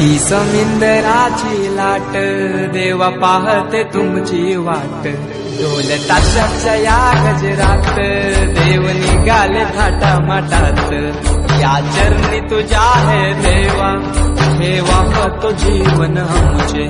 ही समिंदराची लाट देवा पाहते तुमची वाट. ढोल या गजरात देव निघाले थाटा माटात या चरणी तुझ्या आहे देवा ठेवा तो जीवन आमचे.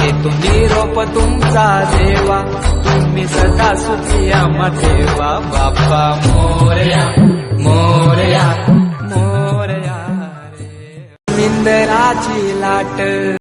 हे तुम्ही रोप तुमचा देवा तुम्ही सदा सुखिया आम्हा ठेवा बाप्पा मोर्या. मोरया लाट.